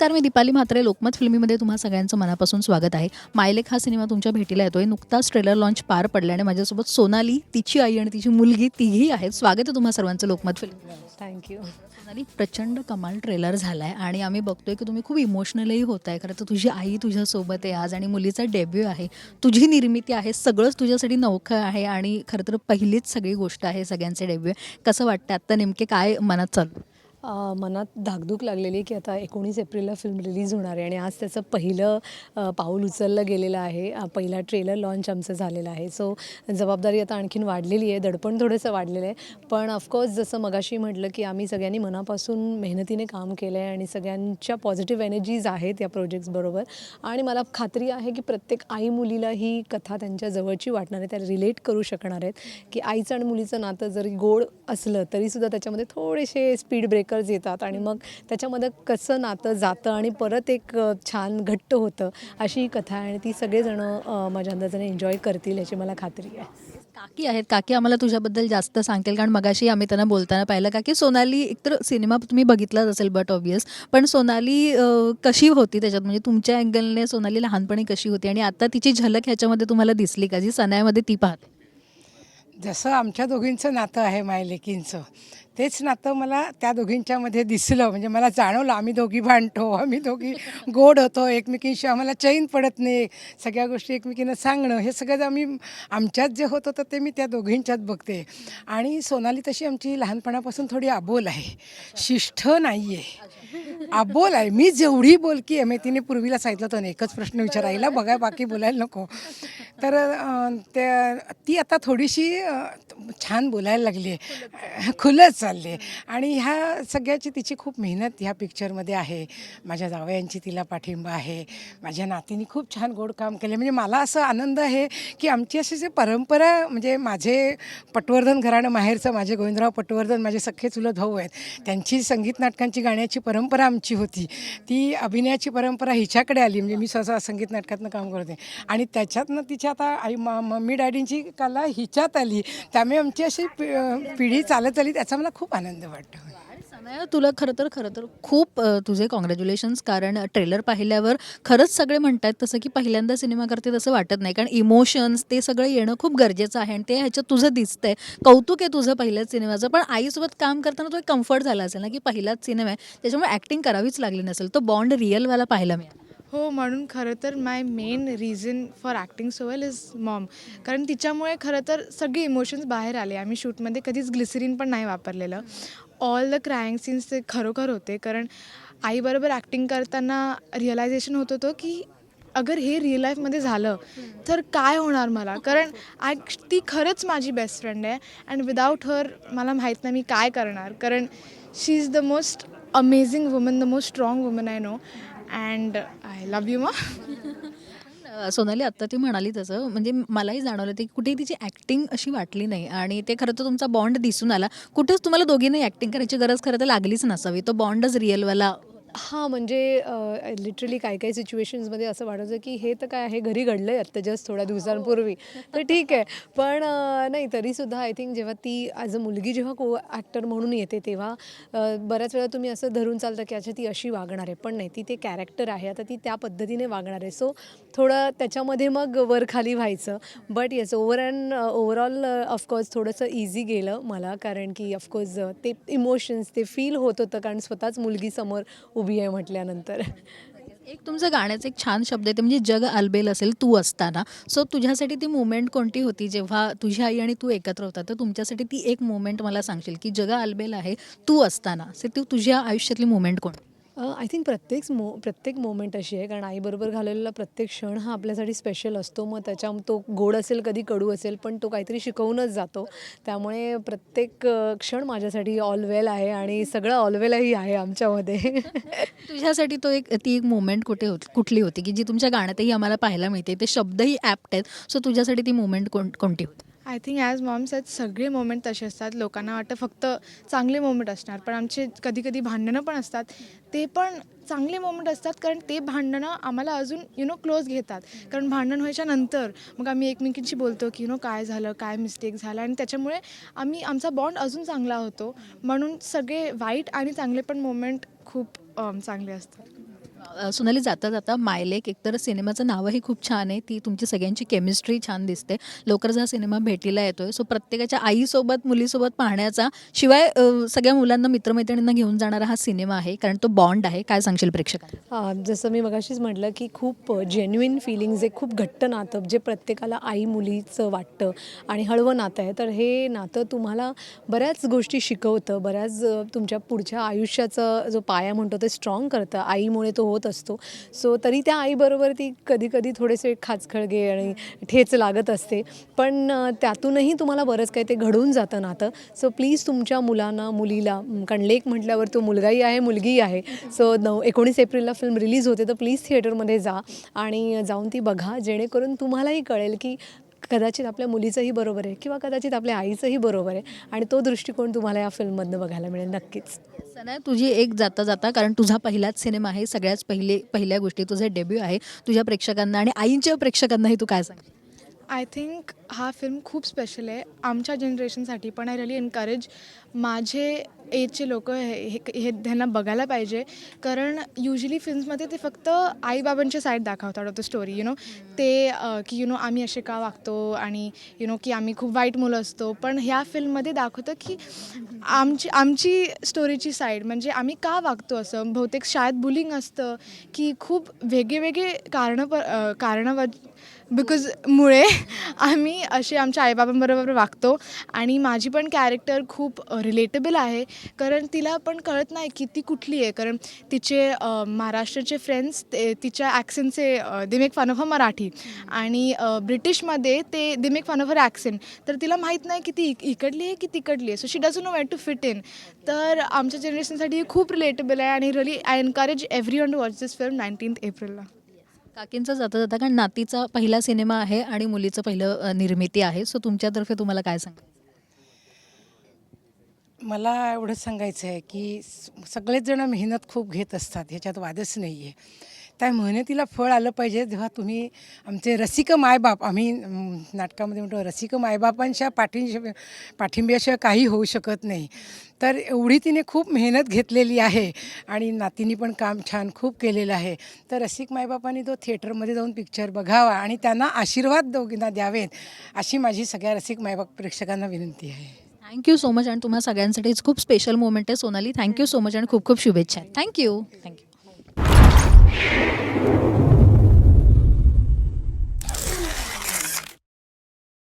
नमस्कार मी दीपाली म्हात्रे. लोकमत फिल्मीमध्ये तुम्हा सगळ्यांचं मनापासून स्वागत आहे. मायलेक हा सिनेमा तुमच्या भेटीला येतोय. नुकताच ट्रेलर लॉन्च पार पडला आणि माझ्यासोबत सोनाली तिची आई आणि तिची मुलगी तिघी आहेत. स्वागत आहे तुम्हा सर्वांचं लोकमत फिल्म. थँक्यू सोनाली प्रचंड कमाल ट्रेलर झाला आहे आणि आम्ही बघतोय की तुम्ही खूप इमोशनलही होत आहे खरं तर तुझी आई तुझ्यासोबत आहे आज आणि मुलीचा डेब्यू आहे. तुझी निर्मिती आहे. सगळंच तुझ्यासाठी नौखं आहे आणि खरं तर पहिलीच सगळी गोष्ट आहे सगळ्यांचे डेब्यू कसं वाटतं आत्ता नेमके काय मनात चालू? मनात धाकधूक लागलेली की आता एकोणीस एप्रिलला फिल्म रिलीज होणार आहे आणि आज त्याचं पहिलं पाऊल उचललं गेलेलं आहे. पहिला ट्रेलर लॉन्च आमचं झालेलं आहे. सो जबाबदारी आता आणखीन वाढलेली आहे. दडपण थोडंसं वाढलेलं आहे. पण ऑफकोर्स जसं मगाशी म्हटलं की आम्ही सगळ्यांनी मनापासून मेहनतीने काम केलं आहे आणि सगळ्यांच्या पॉझिटिव्ह एनर्जीज आहेत या प्रोजेक्ट्सबरोबर आणि मला खात्री आहे की प्रत्येक आई मुलीला ही कथा त्यांच्या जवळची वाटणार आहे. त्या रिलेट करू शकणार आहेत. की आईचं आणि मुलीचं नातं जरी गोड असलं तरीसुद्धा त्याच्यामध्ये थोडेसे स्पीड ब्रेक ब्रेकर्स येतात आणि मग त्याच्यामध्ये कसं नातं जातं आणि परत एक छान घट्ट होतं अशी कथा आहे आणि ती सगळेजणं माझ्या अंदाजाने एन्जॉय करतील याची मला खात्री आहे. काकी आहेत. काकी आम्हाला तुझ्याबद्दल जास्त सांगतील कारण मगाशी आम्ही त्यांना बोलताना पाहिलं. का की सोनाली एकतर सिनेमा तुम्ही बघितलाच असेल बट ऑब्वियस पण सोनाली कशी होती त्याच्यात? म्हणजे तुमच्या अँगलने सोनाली लहानपणी कशी होती आणि आता तिची झलक ह्याच्यामध्ये तुम्हाला दिसली का? जी सनायामध्ये ती पाहते. जसं आमच्या दोघींचं नातं आहे मायलेकींचं तेच नातं मला त्या दोघींच्यामध्ये दिसलं. म्हणजे मला जाणवलं आम्ही दोघी भांडतो आम्ही दोघी गोड होतो एकमेकींशी आम्हाला चैन पडत नाही सगळ्या गोष्टी एकमेकींना सांगणं हे सगळं आम्ही आमच्यात जे होत होतं ते मी त्या दोघींच्यात बघते. आणि सोनाली तशी आमची लहानपणापासून थोडी अबोल आहे. शिष्ठ नाही आहे अबोल आहे. मी जेवढी बोलकी आहे मी तिने पूर्वीला सांगितलं होतं नाही एकच प्रश्न विचारायला बघा बाकी बोलायला नको. तर त्या ती आता थोडीशी छान बोलायला लागली आहे खुलंच. चालली. आहे आणि ह्या सगळ्याची तिची खूप मेहनत ह्या पिक्चरमध्ये आहे. माझ्या जावयांची तिला पाठिंबा आहे. माझ्या नातीने खूप छान गोड काम केले. म्हणजे मला असं आनंद आहे की आमची अशी जे परंपरा म्हणजे माझे पटवर्धन घराणं माहेरचं माझे गोविंदराव पटवर्धन माझे सख्खे चुलत भाऊ आहेत त्यांची संगीत नाटकांची गाण्याची परंपरा आमची होती. ती अभिनयाची परंपरा हिच्याकडे आली. म्हणजे मी सहसा संगीत नाटकातनं काम करते आणि त्याच्यातनं तिच्या आता आई मम्मी डॅडींची कला हिच्यात आली. त्यामुळे आमची अशी पि- पिढी चालत आली. त्याचा मला खूप आनंद वाटतो. तुला खरं तर खरं तर खूप तुझे कॉंग्रॅच्युलेशन्स कारण ट्रेलर पाहिल्यावर खरंच सगळे म्हणतात तसं की पहिल्यांदा सिनेमा करते तसं वाटत नाही. कारण इमोशन्स ते सगळं येणं खूप गरजेचं आहे आणि ते ह्याच्यात तुझं दिसतंय. कौतुक आहे तुझं पहिल्याच सिनेमाचं पण आईसोबत काम करताना तो एक कम्फर्ट झाला असेल ना की पहिलाच सिनेमा आहे. त्याच्यामुळे ॲक्टिंग करावीच लागली नसेल. तो बॉन्ड रिअलवाला पाहायला मिळाला हो म्हणून खरं तर my main reason for acting so well is mom कारण तिच्यामुळे खरं तर सगळे इमोशन्स बाहेर आले. आम्ही शूटमध्ये कधीच ग्लिसरीन पण नाही वापरलेलं. ऑल द क्रायंग सीन्स ते खरोखर होते. कारण आईबरोबर ॲक्टिंग करताना रिअलायझेशन होत होतं की अगर हे रिअल लाईफमध्ये झालं तर काय होणार मला? कारण आय ती खरंच माझी बेस्ट फ्रेंड आहे. अँड विदाऊट हर मला माहीत नाही मी काय करणार. कारण she is the most amazing woman the most strong woman I know and I love you ma Sonali आत्ता ती म्हणाली तसं म्हणजे मलाही जाणवलं ते कुठेही तिची ॲक्टिंग अशी वाटली नाही. आणि ते खरं तर तुमचा बॉन्ड दिसून आला. कुठेच तुम्हाला दोघींनाही ॲक्टिंग करायची गरज खरं तर लागलीच नसावी. तो बॉन्डच रिअलवाला हां म्हणजे लिटरली काही काही सिच्युएशन्समध्ये असं वाटायचं की हे तर काय आहे घरी घडलं आहे आत्ता जस्ट थोड्या दिवसांपूर्वी. तर ठीक आहे. पण नाही तरीसुद्धा आय थिंक जेव्हा ती ॲज अ मुलगी जेव्हा को ॲक्टर म्हणून येते तेव्हा बऱ्याच वेळा तुम्ही असं धरून चालता की अच्छा ती अशी वागणार आहे. पण नाही ती ते कॅरेक्टर आहे. आता ती त्या पद्धतीने वागणार आहे. सो थोडं त्याच्यामध्ये मग वर खाली व्हायचं. But yes over and overall of course थोडंसं इझी गेलं मला. कारण की ऑफकोर्स ते इमोशन्स ते फील होत होतं कारण स्वतःच मुलगी समोर उभी आहे म्हटल्यानंतर. एक तुमचं गाण्याचं एक छान शब्द आहे ते म्हणजे जग आलबेल असेल तू असताना. सो तुझ्यासाठी ती मुवमेंट कोणती होती जेव्हा तुझी आई आणि तू एकत्र होता? तर तुमच्यासाठी ती एक मुवमेंट मला सांगशील की जग आलबेल आहे तू असताना. से ती तुझ्या आयुष्यातली मुवमेंट कोण आय थिंक प्रत्येक मो प्रत्येक मोमेंट अशी आहे कारण आईबरोबर घालवलेला प्रत्येक क्षण हा आपल्यासाठी स्पेशल असतो. मग त्याच्या तो गोड असेल कधी कडू असेल पण तो काहीतरी शिकवूनच जातो. त्यामुळे प्रत्येक क्षण माझ्यासाठी ऑल वेल आहे आणि सगळं ऑल वेलही आहे आमच्यामध्ये. तुझ्यासाठी तो एक ती एक मोमेंट कुठे होती कुठली होती? की जी तुमच्या गाण्यातही आम्हाला पाहायला मिळते. ते शब्दही ॲप्ट आहेत. सो तुझ्यासाठी ती मोमेंट कोण कोणती होती? आय थिंक ॲज मॉम्स आहेत सगळे मोमेंट तसे असतात. लोकांना वाटतं फक्त चांगले मोमेंट असणार. पण आमचे कधी कधी भांडणं पण असतात. ते पण चांगले मोमेंट असतात कारण ते भांडणं आम्हाला अजून यु नो क्लोज घेतात. कारण भांडण व्हायच्या नंतर मग आम्ही एकमेकींशी बोलतो की यु नो काय झालं? काय मिस्टेक झाला? आणि त्याच्यामुळे आम्ही आमचा बॉन्ड अजून चांगला होतो. म्हणून सगळे वाईट आणि चांगले पण मोमेंट खूप चांगले असतात. सोनाली जाता जाता मायलेक एकतर सिनेमाचं नावही खूप छान आहे. ती तुमची सगळ्यांची केमिस्ट्री छान दिसते. लवकरच हा सिनेमा भेटीला येतोय. सो प्रत्येकाच्या आईसोबत मुलीसोबत पाहण्याचा शिवाय सगळ्या मुलांना मित्रमैत्रिणींना घेऊन जाणारा हा सिनेमा आहे. कारण तो बॉन्ड आहे. काय सांगशील प्रेक्षकांना? जसं मी मगाशीच म्हटलं की खूप जेन्युइन फिलिंग्ज आहे. खूप घट्ट नातं जे प्रत्येकाला आई मुलीचं वाटतं आणि हळवं नातं आहे. तर हे नातं तुम्हाला बऱ्याच गोष्टी शिकवतं. बऱ्याच तुमच्या पुढच्या आयुष्याचा जो पाया म्हणतो ते स्ट्रॉंग करतं. आईमुळे तो होत असतो. सो तरी त्या आईबरोबर ती कधी कधी थोडेसे खाचखळगे आणि ठेच लागत असते. पण त्यातूनही तुम्हाला बरंच काही ते घडून जातं नातं. सो प्लीज तुमच्या मुलांना मुलीला कारण लेक म्हटल्यावर तो मुलगाही आहे मुलगीही आहे. सो नऊ एकोणीस एप्रिलला फिल्म रिलीज होते तर प्लीज थिएटरमध्ये जा आणि जाऊन ती बघा जेणेकरून तुम्हालाही कळेल की कदाचित आपल्या मुलीचंही बरोबर आहे किंवा कदाचित आपल्या आईचंही बरोबर आहे. आणि तो दृष्टिकोन तुम्हाला या फिल्ममधनं बघायला मिळेल नक्कीच. सना तुझी एक जाता जाता कारण तुझा पहिलाच सिनेमा आहे सगळ्याच पहिले पहिल्या गोष्टी तुझा डेब्यू आहे तुझ्या प्रेक्षकांना आणि आईंच्या प्रेक्षकांनाही तू काय सांग आय थिंक हा फिल्म खूप स्पेशल आहे. आमच्या जनरेशनसाठी पण आय रिअली एनकरेज माझे एजचे लोक हे हे- त्यांना बघायला पाहिजे. कारण युजली फिल्म्समध्ये ते फक्त आईबाबांची साईड दाखवतात स्टोरी यु नो ते की यु नो आम्ही असे का वागतो आणि यु नो की आम्ही खूप वाईट मुलं असतो. पण ह्या फिल्ममध्ये दाखवतं की आमची आमची स्टोरीची साईड म्हणजे आम्ही का वागतो असं? बहुतेक शाळेत बुलिंग असतं की खूप वेगळे वेगळे कारणं प कारणं बिकॉज मुळे आम्ही असे आमच्या आईबाबांबरोबर वागतो आणि माझी पण कॅरेक्टर खूप रिलेटेबल आहे. कारण तिला पण कळत नाही की ती कुठली आहे. कारण तिचे महाराष्ट्राचे फ्रेंड्स ते तिच्या ॲक्सेंटचे दिमेक मेक मराठी आणि ब्रिटिशमध्ये ते दिमेक मेक ॲक्सेंट तर तिला माहीत नाही की ती इक- इकडली आहे की तिकडली आहे. So she doesn't no wait to fit in तर आमच्या जनरेशनसाठी हे खूप रिलेटेबल आहे आणि really I encourage everyone to watch this film nineteenth एप्रिलला काकींचा जाता जाता कारण नातीचा पहिला सिनेमा आहे आणि मुलीचं पहिलं अ, निर्मिती आहे. सो तुमच्यातर्फे तुम्हाला काय सांग मला एवढंच सांगायचं आहे की स- सगळेच जण मेहनत खूप घेत असतात. ह्याच्यात वादच नाही आहे त्या मेहनतीला फळ आलं पाहिजे. जेव्हा तुम्ही आमचे रसिक मायबाप आम्ही नाटकामध्ये म्हणतो रसिक मायबापांच्या पाठी पाठिंब्याशिवाय काही होऊ शकत नाही. तर एवढी तिने खूप मेहनत घेतलेली आहे आणि नातीने पण काम छान खूप केलेलं आहे. तर रसिक मायबापांनी तो थिएटरमध्ये जाऊन पिक्चर बघावा आणि त्यांना आशीर्वाद दोघींना द्यावेत अशी माझी सगळ्या रसिक मायबाप प्रेक्षकांना विनंती आहे. थँक्यू सो मच आणि तुम्हाला सगळ्यांसाठीच खूप स्पेशल मोमेंट आहे सोनाली. थँक्यू सो मच आणि खूप खूप शुभेच्छा. Thank you thank you Thank you.